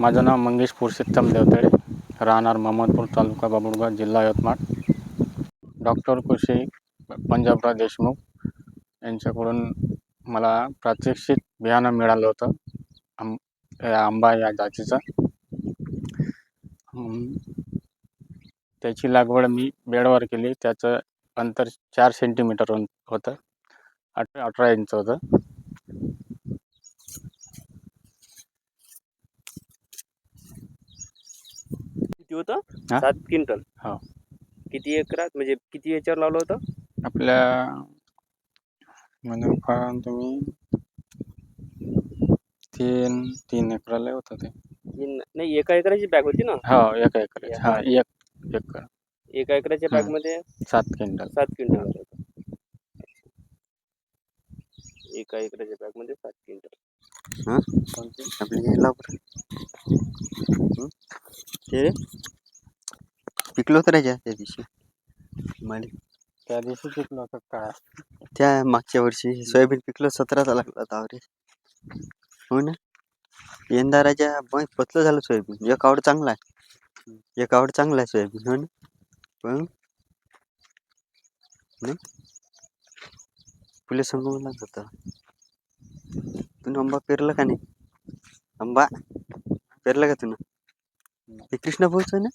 माझं नाव मंगेश पुरुषोत्तम देवतळे राहणार महमदपूर तालुका बाबुळगाव जिल्हा यवतमाळ. डॉक्टर कृषी पंजाबराव देशमुख यांच्याकडून मला प्रात्यक्षिक बियाणं मिळालं होतं आं या आंबा या जातीचं. त्याची लागवड मी बेडवर केली त्याचं अंतर चार सेंटीमीटर होतं अठरा अठरा इंच होतं. किती होतं? हा? सात क्विंटल. हो. किती एकरात म्हणजे किती याच्यावर लावलं होतं? आपल्या म्हणजे फार तुम्ही. तीन तीन एकराला होतं ते. तीन- नाही एका एकराची बॅग होती ना? हो एका एकराची. हा एक एकर एका एकराच्या हम्म. बॅगमध्ये सात क्विंटल. सात क्विंटल आलं होतं. एका एकराच्या बॅगमध्ये सात क्विंटल. आपली? ते पिकलो होतं राजा त्या दिवशी माडी त्या दिवशी पिकलं होतं काय त्या मागच्या वर्षी सोयाबीन पिकलं सतराचा लागला होता आवरे हो ना यंदा राजा मग पतलं झालं सोयाबीन एक आवड चांगला आहे एक आवड चांगला आहे सोयाबीन हो ना पण नाही फुले समोरलाच होतं तुम्ही आंबा पेरला का नाही आंबा पेरला का तुनं हे कृष्णा भाऊचं ना